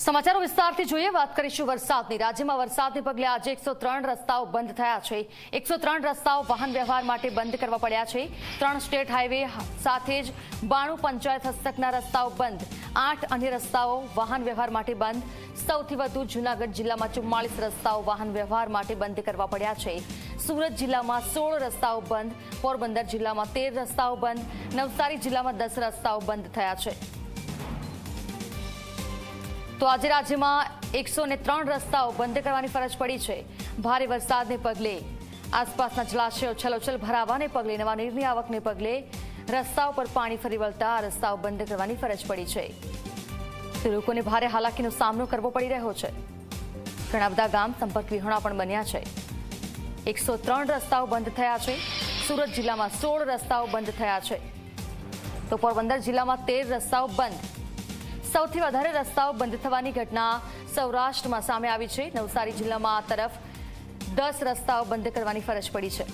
સમાચારો વિસ્તારથી જોઈએ, વાત કરીશું વરસાદની. રાજ્યમાં વરસાદને પગલે આજે એકસો રસ્તાઓ બંધ થયા છે. એકસો રસ્તાઓ વાહન વ્યવહાર માટે બંધ કરવા પડ્યા છે. ત્રણ સ્ટેટ હાઈવે સાથે જ બાણું પંચાયત હસ્તકના રસ્તાઓ બંધ. આઠ અન્ય રસ્તાઓ વાહન વ્યવહાર માટે બંધ. સૌથી વધુ જૂનાગઢ જિલ્લામાં ચુમ્માળીસ રસ્તાઓ વાહન વ્યવહાર માટે બંધ કરવા પડ્યા છે. સુરત જિલ્લામાં સોળ રસ્તાઓ બંધ. પોરબંદર જિલ્લામાં તેર રસ્તાઓ બંધ. નવસારી જિલ્લામાં દસ રસ્તાઓ બંધ થયા છે. તો આજે રાજ્યમાં એકસો ત્રણ રસ્તાઓ બંધ કરવાની ફરજ પડી છે. ભારે વરસાદને પગલે આસપાસના જળાશયો છલોછલ ભરાવાને પગલે, નવા નીરની આવકને પગલે રસ્તાઓ પર પાણી ફરી વળતા રસ્તાઓ બંધ કરવાની ફરજ પડી છે. લોકોને ભારે હાલાકીનો સામનો કરવો પડી રહ્યો છે. ઘણા બધા ગામ સંપર્ક વિહોણા પણ બન્યા છે. એકસો ત્રણ રસ્તાઓ બંધ થયા છે. સુરત જિલ્લામાં સોળ રસ્તાઓ બંધ થયા છે. તો પોરબંદર જિલ્લામાં તેર રસ્તાઓ બંધ. સૌથી વધારે રસ્તાઓ બંધ થવાની ઘટના સૌરાષ્ટ્રમાં સામે આવી છે. નવસારી જિલ્લામાં આ તરફ દસ રસ્તાઓ બંધ કરવાની ફરજ પડી છે.